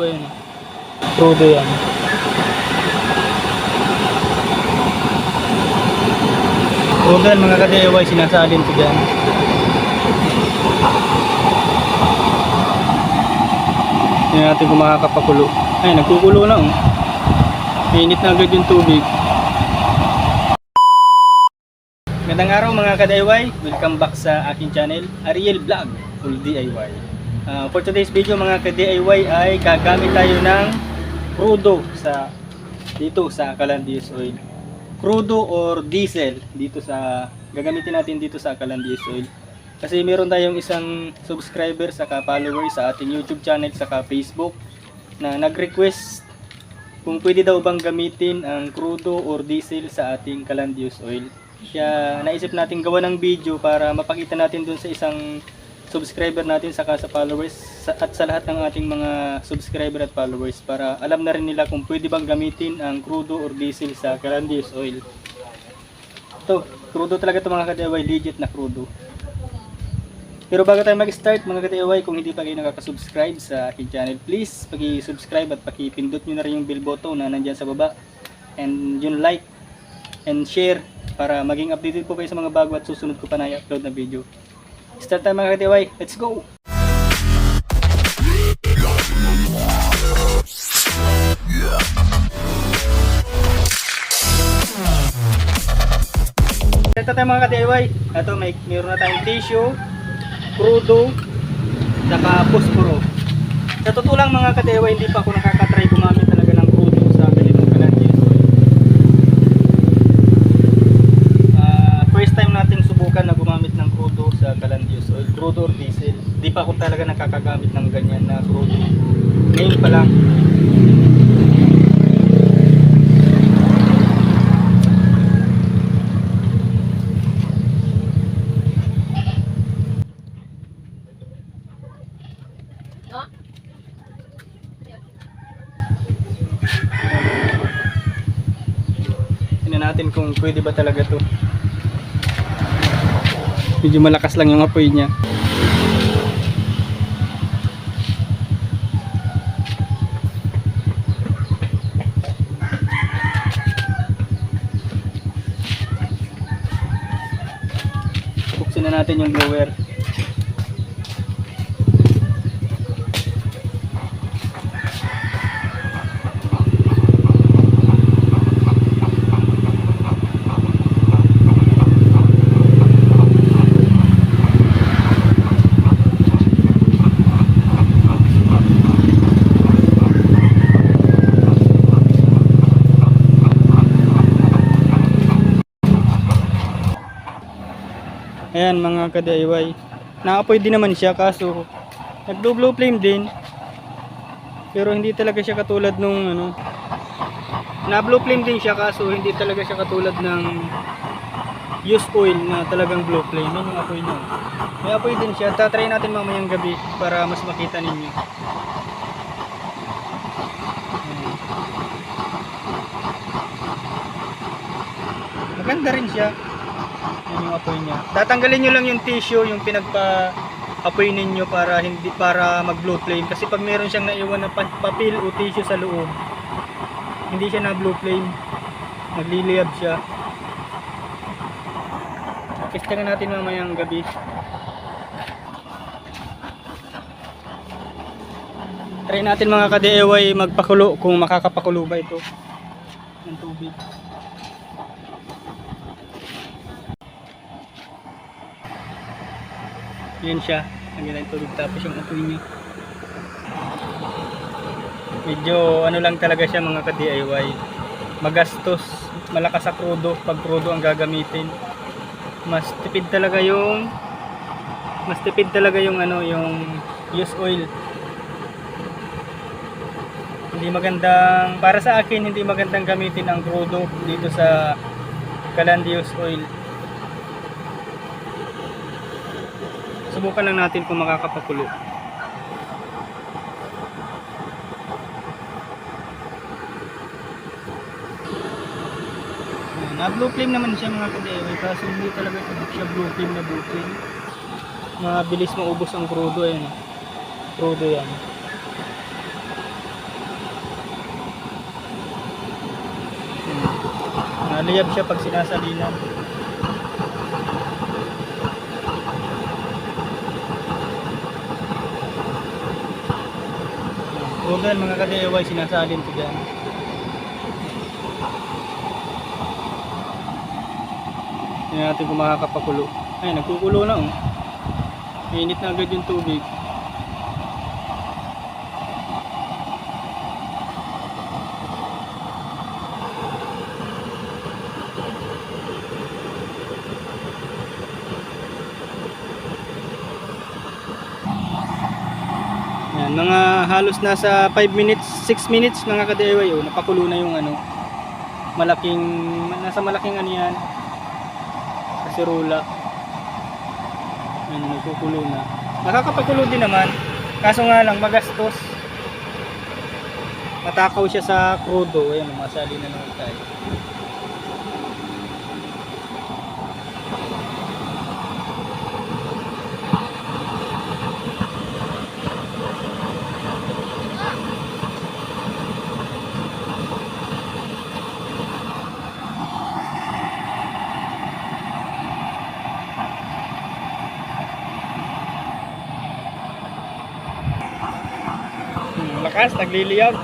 Ayan. Crudo yan. Crudo yan mga ka-DIY, sinasalin ko dyan. Tingnan natin kung makakapakulo. Ay, nagkukulo na oh. Mainit na agad yung tubig. Magandang araw mga ka-DIY. Welcome back sa aking channel, Ariel Vlog, Full DIY. Ah, for today's video mga ka-DIY ay gagamit tayo ng crudo sa dito sa Calandius Oil. Crudo or diesel dito sa gagamitin natin dito sa Calandius Oil. Kasi meron tayong isang subscriber saka follower sa ating YouTube channel saka Facebook na nag-request kung pwede daw bang gamitin ang crudo or diesel sa ating Calandius Oil. Kaya naisip natin gawa ng video para mapakita natin dun sa isang subscriber natin saka sa followers at sa lahat ng ating mga subscriber at followers para alam na rin nila kung pwede bang gamitin ang crudo or diesel sa Calandius Oil. Ito, crudo talaga ito mga ka-DIY, legit na crudo. Pero bago tayo mag-start mga ka-DIY, kung hindi pa kayo nakaka-subscribe sa aking channel, please paki-subscribe at paki-pindot nyo na rin yung bell button na nandyan sa baba. And yung like and share para maging updated po kayo sa mga bago at susunod ko pa na i-upload na video. Start tayo mga ka-DIY, let's go! Ito tayo mga ka-DIY. Ito may meron na tayong tissue, crudo, saka posporo. Sa totoo lang mga ka-DIY, hindi pa ako nakakatry gumamit ng crudo sa ganitong kalandies. Ah, first time natin subukan na gumamit ng crudo sa kalandius oil, crudo or diesel. Hindi pa ako talaga nakakagamit ng ganyan na crudo. Ngayon pa lang. Natin kung pwede ba talaga to. Medyo malakas lang yung apoy niya. Na natin yung blower. Ayan mga ka-DIY. Naapoy din naman siya kaso nag-blow blow flame din. Pero hindi talaga siya katulad nung ano. Na-blow flame din siya kaso hindi talaga siya katulad ng used oil na talagang blow flame. Yan yung apoy niya. May apoy din siya. Tatry natin mamayang gabi para mas makita ninyo. Maganda rin siya. Yan yung apoy niya. Tatanggalin nyo lang yung tissue, yung pinagpa apoy ninyo para hindi para mag blow flame. Kasi pag meron siyang naiwan na pa- papel o tissue sa loob hindi siya na blow flame. Nagliliyab siya. Testingan natin mamayang gabi. Try natin mga ka-DIY magpakulo kung makakapakulo ba ito ng tubig Yan siya. Ang yung tubig tapos yung apoy niya. Medyo ano lang talaga siya mga ka-DIY. Magastos. Malakas sa crudo. Pag crudo ang gagamitin. Mas tipid talaga yung mas tipid talaga yung ano yung use oil. Hindi magandang para sa akin hindi magandang gamitin ang crudo dito sa Calandius oil. Subukan lang natin kung makakapakulo. Na blue flame naman siya mga kadewe kasi hindi talaga ito siya blue flame na blue flame. Mabilis maubos ang crudo yan. Crudo yan. Naliyab siya pag sinasalinan. Google mga ka-DIY sinasalin ko dyan. Tingnan natin kung makakapakulo. Ay, nagkukulo na oh. Mainit na agad yung tubig. Yan, mga halos nasa 5 minutes, 6 minutes mga ka-DIY oh, napakulo na yung ano, malaking, nasa malaking ano yan, kaserola. Yan, nagkukulo na. Nakakapakulo din naman, kaso nga lang magastos. Matakaw siya sa crudo, ayan, masali na naman tayo. Hmm, lakas, nagliliyab.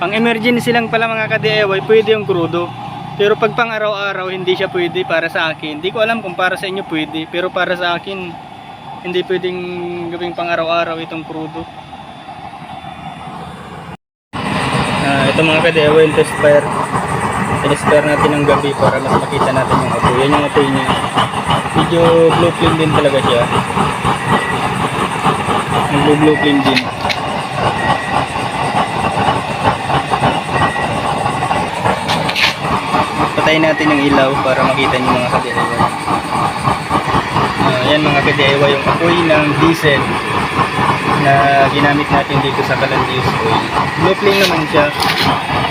Pang emergency lang pala mga ka-DIY, pwede yung crudo. Pero pag pang araw-araw, hindi siya pwede para sa akin. Hindi ko alam kung para sa inyo pwede. Pero para sa akin, hindi pwedeng gawing pang araw-araw itong crudo. Ito mga ka-DIY, yung test fire. Test-fire natin ng gabi para mas makita natin yung apoy. Yan yung apoy niya. Medyo blue flame din talaga siya. Blue blue flame din. Patayin natin yung ilaw para makita niyo mga ka-DIY. Ah, yan mga ka-DIY yung apoy ng diesel na ginamit natin dito sa Calandius oil. Low flame naman siya.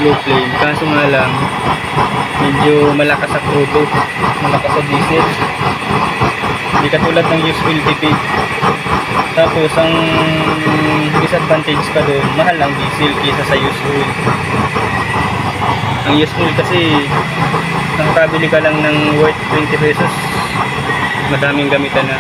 Low flame. Kaso nga lang, medyo malakas sa crudo. Malakas sa diesel. Hindi katulad ng used oil tipid. Tapos ang disadvantage pa doon, mahal ang diesel kaysa sa used oil. Ang used oil kasi nakakabili ka lang ng worth 20 pesos. Madaming gamitan na.